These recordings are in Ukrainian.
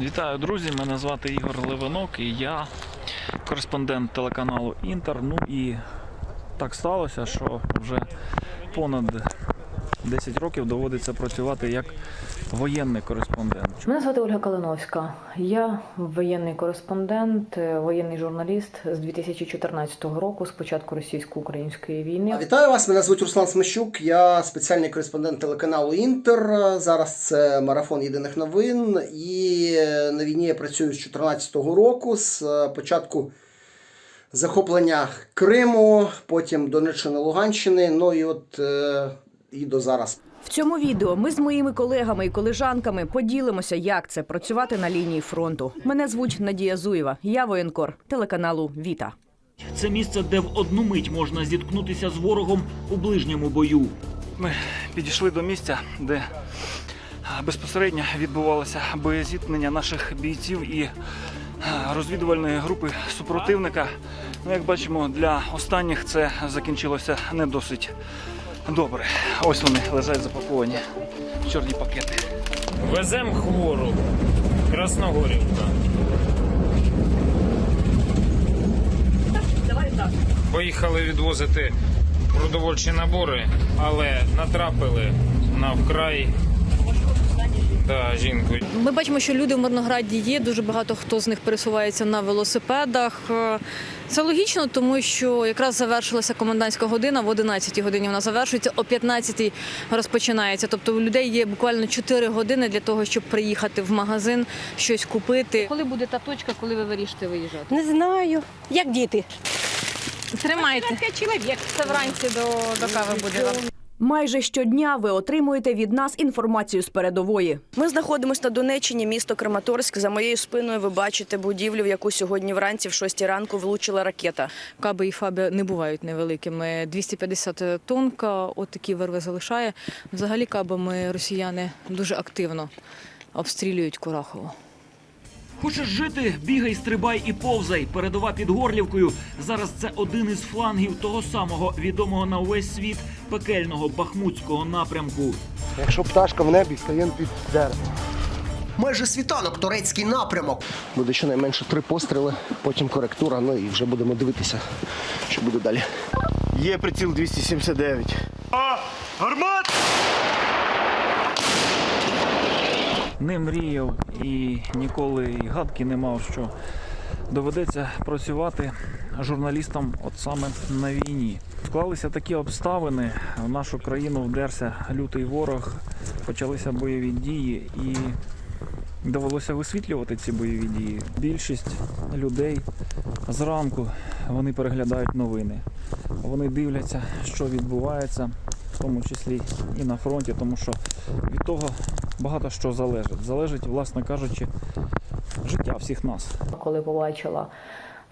Вітаю, друзі! Мене звати Ігор Левинок і я кореспондент телеканалу Інтер. Ну і так сталося, що вже понад 10 років доводиться працювати як воєнний кореспондент. Мене звати Ольга Калиновська. Я воєнний кореспондент, е, воєнний журналіст з 2014 року, з початку російсько-української війни. Вітаю вас. Мене звуть Руслан Смещук. Я спеціальний кореспондент телеканалу Інтер. Зараз це марафон єдиних новин. І на війні я працюю з 2014 року, з початку захоплення Криму, потім Донеччини, Луганщини. Ну і от е, і до зараз. В цьому відео ми з моїми колегами і колежанками поділимося, як це працювати на лінії фронту. Мене звуть Надія Зуєва. Я воєнкор телеканалу Віта. Це місце, де в одну мить можна зіткнутися з ворогом у ближньому бою. Ми підійшли до місця, де безпосередньо відбувалося боєзіткнення наших бійців і розвідувальної групи супротивника. Ну, як бачимо, для останніх це закінчилося не досить добре. Ось вони лежать запаковані в чорні пакети. Везем хвору. Красногорівка. Поїхали відвозити продовольчі набори, але натрапили на вкрай да, жінку. Ми бачимо, що люди в Мирнограді є. Дуже багато хто з них пересувається на велосипедах. Е, Це логічно, тому що якраз завершилася комендантська година. В 11 годині вона завершується, о 15 розпочинається. Тобто у людей є буквально 4 години для того, щоб приїхати в магазин, щось купити. Коли буде та точка, коли ви вирішите виїжджати? Не знаю. Як діти? Тримайте. Це вранці до, до кави буде. Майже щодня ви отримуєте від нас інформацію з передової. Ми знаходимося на Донеччині, місто Краматорськ. За моєю спиною ви бачите будівлю, в яку сьогодні вранці в 6 ранку влучила ракета. Каби і фаби не бувають невеликими. 250 тонн, от такі вирви залишає. Взагалі кабами росіяни дуже активно обстрілюють Курахово. Хочеш жити? Бігай, стрибай і повзай. Передова під Горлівкою. Зараз це один із флангів того самого відомого на увесь світ пекельного бахмутського напрямку. Якщо пташка в небі, стаємо під дерево. Майже світанок, турецький напрямок. Буде щонайменше три постріли, потім коректура. Ну і вже будемо дивитися, що буде далі. Є приціл 279. Не мріяв і ніколи гадки не мав, що доведеться працювати журналістам от саме на війні. Склалися такі обставини. В нашу країну вдерся лютий ворог, почалися бойові дії і довелося висвітлювати ці бойові дії. Більшість людей зранку вони переглядають новини. Вони дивляться, що відбувається, в тому числі і на фронті, тому що від того багато що залежить. Залежить, власне кажучи, життя всіх нас. Коли побачила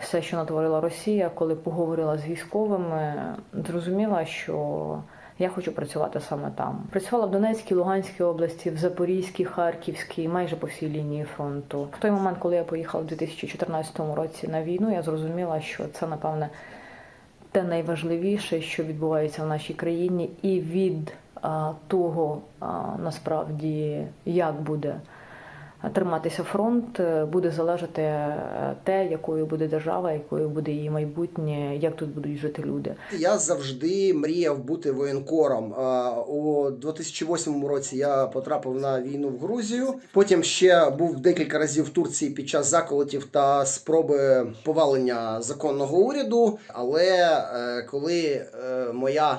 все, що натворила Росія, коли поговорила з військовими, зрозуміла, що я хочу працювати саме там. Працювала в Донецькій, Луганській області, в Запорізькій, Харківській, майже по всій лінії фронту. В той момент, коли я поїхала в 2014 році на війну, я зрозуміла, що це напевне те найважливіше, що відбувається в нашій країні, і від того насправді як буде триматися фронт, е, буде залежати е, те, якою буде держава, якою буде її майбутнє, як тут будуть жити люди. Я завжди мріяв бути воєнкором. А, У 2008 році я потрапив на війну в Грузію. Потім ще був декілька разів в Турції під час заколотів та спроби повалення законного уряду. Але е, коли е, моя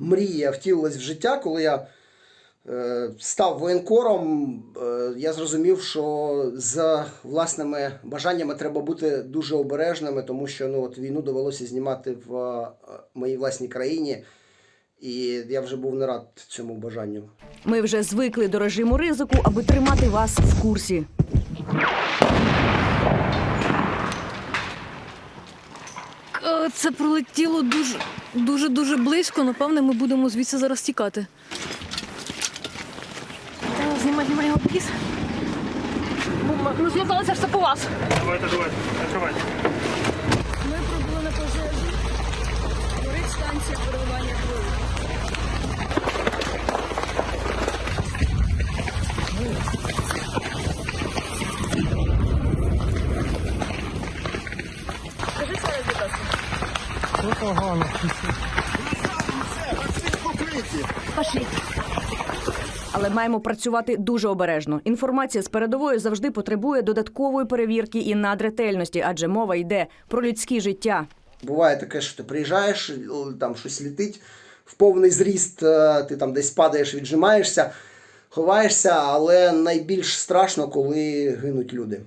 мрія втілилась в життя, коли я е, став воєнкором, е, я зрозумів, що з власними бажаннями треба бути дуже обережними, тому що ну, от війну довелося знімати в е, моїй власній країні. І я вже був не рад цьому бажанню. Ми вже звикли до режиму ризику, аби тримати вас в курсі. Е, Це пролетіло дуже, дуже, дуже близько. Напевне, ми будемо звідси зараз тікати. Знімай, знімай його піс. Ну, змоталися все по вас. Давайте, давайте, накривайте. Ми пробули на пожежі. Горить станція переливання крові. Але маємо працювати дуже обережно. Інформація з передової завжди потребує додаткової перевірки і надретельності, адже мова йде про людське життя. Буває таке, що ти приїжджаєш, там щось летить в повний зріст, е, ти там десь падаєш, віджимаєшся, ховаєшся, але найбільш страшно, коли гинуть люди.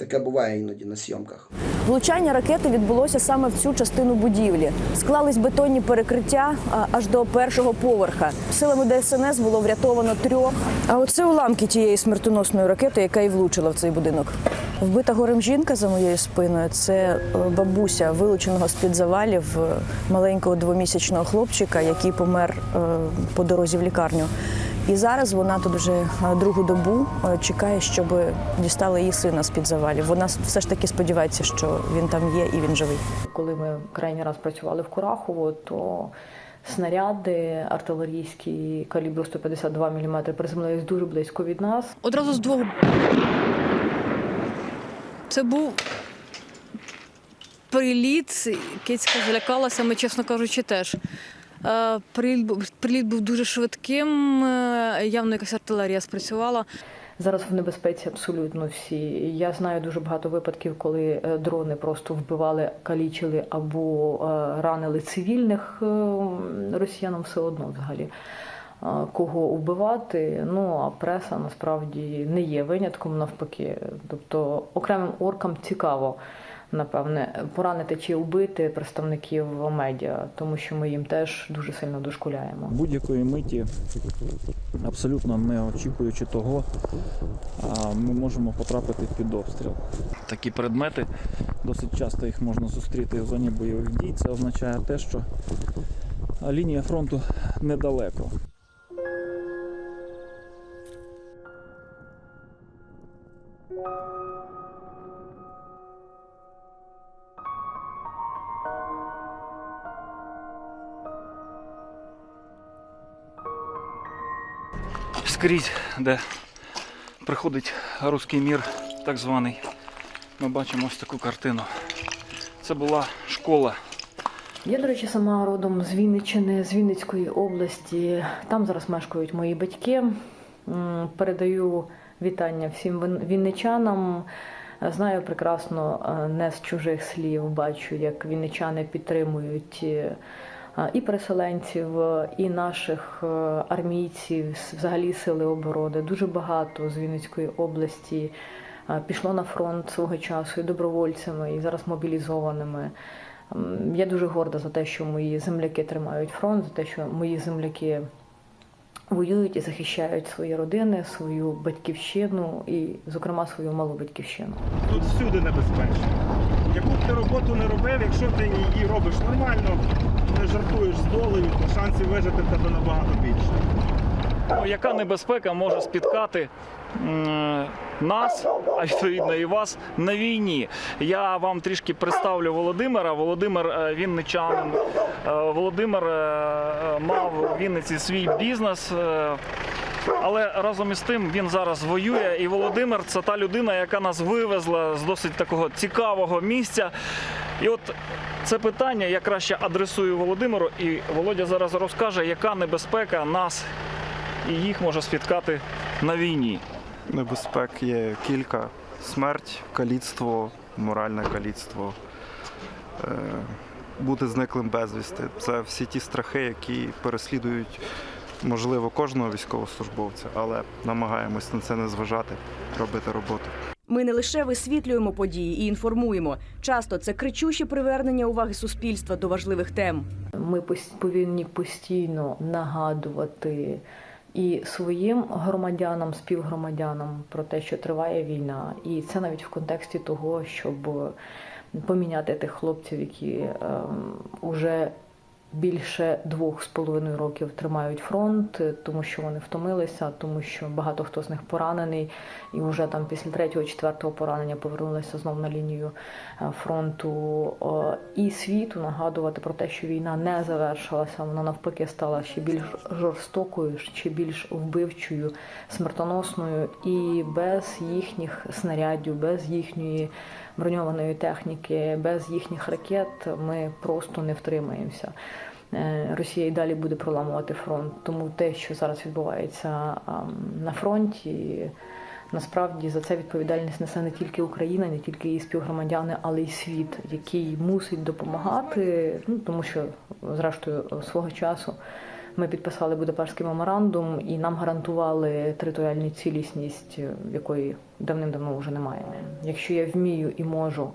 Таке буває іноді на зйомках. Влучання ракети відбулося саме в цю частину будівлі. Склались бетонні перекриття аж до першого поверха. Силами ДСНС було врятовано трьох. А оце уламки тієї смертоносної ракети, яка і влучила в цей будинок. Вбита горем жінка за моєю спиною. Це е, бабуся вилученого з під завалів е, маленького двомісячного хлопчика, який помер е, по дорозі в лікарню. І зараз вона тут вже е, другу добу е, чекає, щоб дістали її сина з під завалів. Вона все ж таки сподівається, що він там є і він живий. Коли ми крайній раз працювали в Курахово, то снаряди артилерійські калібру 152 мм приземлились дуже близько від нас. Одразу з двох. Це був приліт. Кицька злякалася, ми, чесно кажучи, теж. Е, Приліт був, дуже швидким, е, явно якась артилерія спрацювала. Зараз в небезпеці абсолютно всі. Я знаю дуже багато випадків, коли е, дрони просто вбивали, калічили або ранили цивільних росіянам все одно взагалі. Кого вбивати, ну а преса насправді не є винятком навпаки. Тобто окремим оркам цікаво, напевне, поранити чи вбити представників медіа, тому що ми їм теж дуже сильно дошкуляємо. Будь-якої миті, абсолютно не очікуючи того, ми можемо потрапити під обстріл. Такі предмети досить часто їх можна зустріти в зоні бойових дій. Це означає те, що лінія фронту недалеко. Скрізь, де приходить руський мір, так званий, ми бачимо ось таку картину. Це була школа. Я, до речі, сама родом з Вінниччини, з Вінницької області. Там зараз мешкають мої батьки. Передаю вітання всім вінничанам. Знаю прекрасно, е, не з чужих слів, бачу, як вінничани підтримують е, і переселенців, і наших е, армійців, взагалі сили оборони. Дуже багато з Вінницької області пішло на фронт свого часу і добровольцями, і зараз мобілізованими. Я дуже горда за те, що мої земляки тримають фронт, за те, що мої земляки воюють і захищають свої родини, свою батьківщину і, зокрема, свою малу батьківщину. Тут всюди небезпечно. Яку б ти роботу не робив, якщо ти її робиш нормально, жартуєш з долею, то шансів вижити в тебе набагато більше. Ну, Яка небезпека може спіткати нас, а відповідно і вас на війні? Я вам трішки представлю Володимира. Володимир е, Вінничанин. Е, Володимир е, мав у Вінниці свій бізнес. Але разом із тим він зараз воює. І Володимир це та людина, яка нас вивезла з досить такого цікавого місця. І от це питання я краще адресую Володимиру, і Володя зараз розкаже, яка небезпека нас і їх може спіткати на війні. Небезпек є кілька: смерть, каліцтво, моральне каліцтво, е, бути зниклим безвісти. Це всі ті страхи, які переслідують, можливо, кожного військовослужбовця, але намагаємось на це не зважати, робити роботу. Ми не лише висвітлюємо події і інформуємо. Часто це кричуще привернення уваги суспільства до важливих тем. Ми повинні постійно нагадувати і своїм громадянам, співгромадянам про те, що триває війна, і це навіть в контексті того, щоб поміняти тих хлопців, які ем, уже більше двох з половиною років тримають фронт, е, тому що вони втомилися, тому що багато хто з них поранений, і вже там після третього, четвертого поранення повернулися знов на лінію е, фронту. Е, І світу нагадувати про те, що війна не завершилася, вона навпаки стала ще більш жорстокою, ще більш вбивчою, смертоносною, і без їхніх снарядів, без їхньої броньованої техніки, без їхніх ракет ми просто не втримаємося. Е, Росія і далі буде проламувати фронт. Тому те, що зараз відбувається на фронті, насправді за це відповідальність несе не тільки Україна, не тільки її співгромадяни, але й світ, який мусить допомагати. Ну тому що, зрештою, свого часу. Ми підписали Будапештський меморандум і нам гарантували територіальну цілісність, якої давним-давно вже немає. Якщо я вмію і можу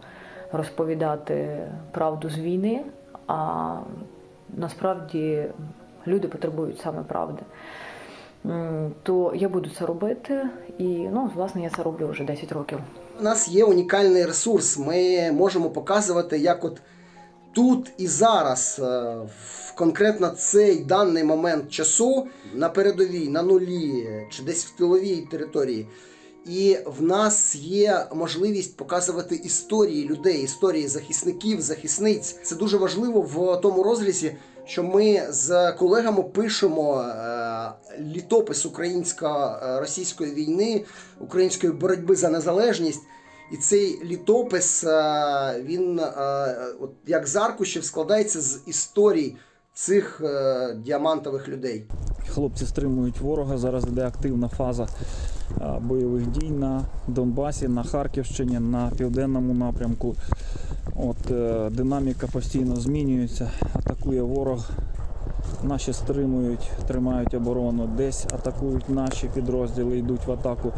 розповідати правду з війни, а насправді люди потребують саме правди, то я буду це робити. І ну, власне, я це роблю вже 10 років. У нас є унікальний ресурс. Ми можемо показувати, як от тут і зараз, е, в конкретно цей даний момент часу на передовій, на нулі чи десь в тиловій території. І в нас є можливість показувати історії людей, історії захисників, захисниць. Це дуже важливо в тому розрізі, що ми з колегами пишемо е, літопис українсько-російської війни, української боротьби за незалежність. І цей літопис, е, він е, от як з аркушів складається з історій цих е, діамантових людей. Хлопці стримують ворога. Зараз йде активна фаза а, бойових дій на Донбасі, на Харківщині, на південному напрямку. От е, динаміка постійно змінюється, атакує ворог. Наші стримують, тримають оборону, десь атакують наші підрозділи, йдуть в атаку.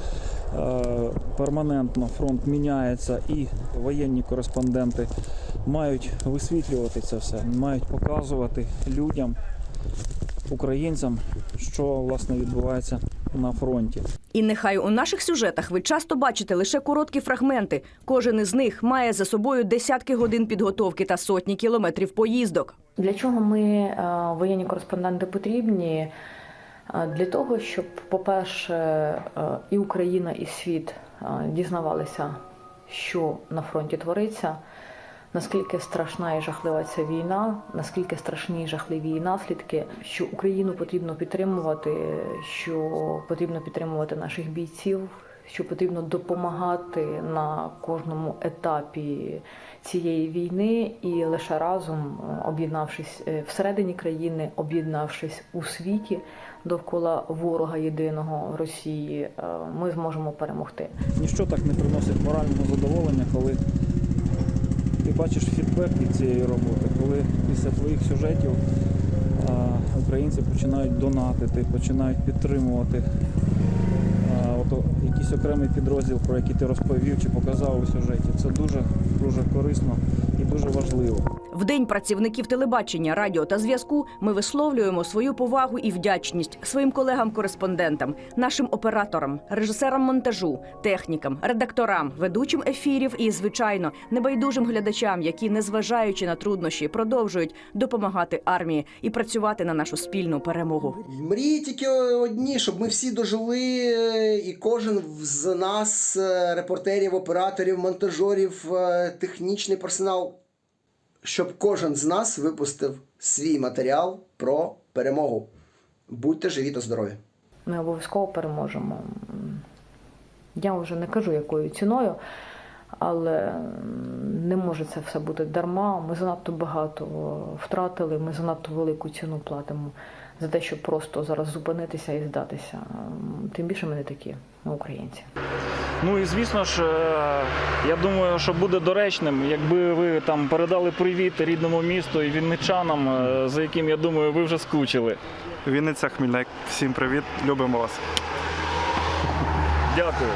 Е, Перманентно фронт міняється і воєнні кореспонденти мають висвітлювати це все, мають показувати людям, українцям, що власне відбувається на фронті. І нехай у наших сюжетах ви часто бачите лише короткі фрагменти. Кожен із них має за собою десятки годин підготовки та сотні кілометрів поїздок. Для чого ми, е, воєнні кореспонденти, потрібні? Е, Для того, щоб, по-перше, е, і Україна, і світ дізнавалися, що на фронті твориться, наскільки страшна і жахлива ця війна, наскільки страшні і жахливі її наслідки, що Україну потрібно підтримувати, що потрібно підтримувати наших бійців, що потрібно допомагати на кожному етапі цієї війни, і лише разом, об'єднавшись е, всередині країни, об'єднавшись у світі довкола ворога єдиного Росії, е, ми зможемо перемогти. Ніщо так не приносить морального задоволення, коли ти бачиш фідбек від цієї роботи, коли після твоїх сюжетів а, українці починають донатити, починають підтримувати. А, от, якийсь окремий підрозділ, про який ти розповів чи показав у сюжеті. Це дуже дуже корисно і дуже важливо. В день працівників телебачення, радіо та зв'язку ми висловлюємо свою повагу і вдячність своїм колегам-кореспондентам, нашим операторам, режисерам монтажу, технікам, редакторам, ведучим ефірів і, звичайно, небайдужим глядачам, які, незважаючи на труднощі, продовжують допомагати армії і працювати на нашу спільну перемогу. Мрії тільки одні, щоб ми всі дожили, е, і кожен з нас, е, репортерів, операторів, монтажерів, е, технічний персонал, щоб кожен з нас випустив свій матеріал про перемогу. Будьте живі та здорові! Ми обов'язково переможемо. Я вже не кажу, якою ціною, але не може це все бути дарма. Ми занадто багато втратили, ми занадто велику ціну платимо за те, щоб просто зараз зупинитися і здатися. Тим більше ми не такі, ми українці. Ну і звісно ж, е, я думаю, що буде доречним, якби ви там передали привіт рідному місту і вінничанам, е, за яким я думаю, ви вже скучили. Вінниця, Хмільник. Всім привіт, любимо вас. Дякую.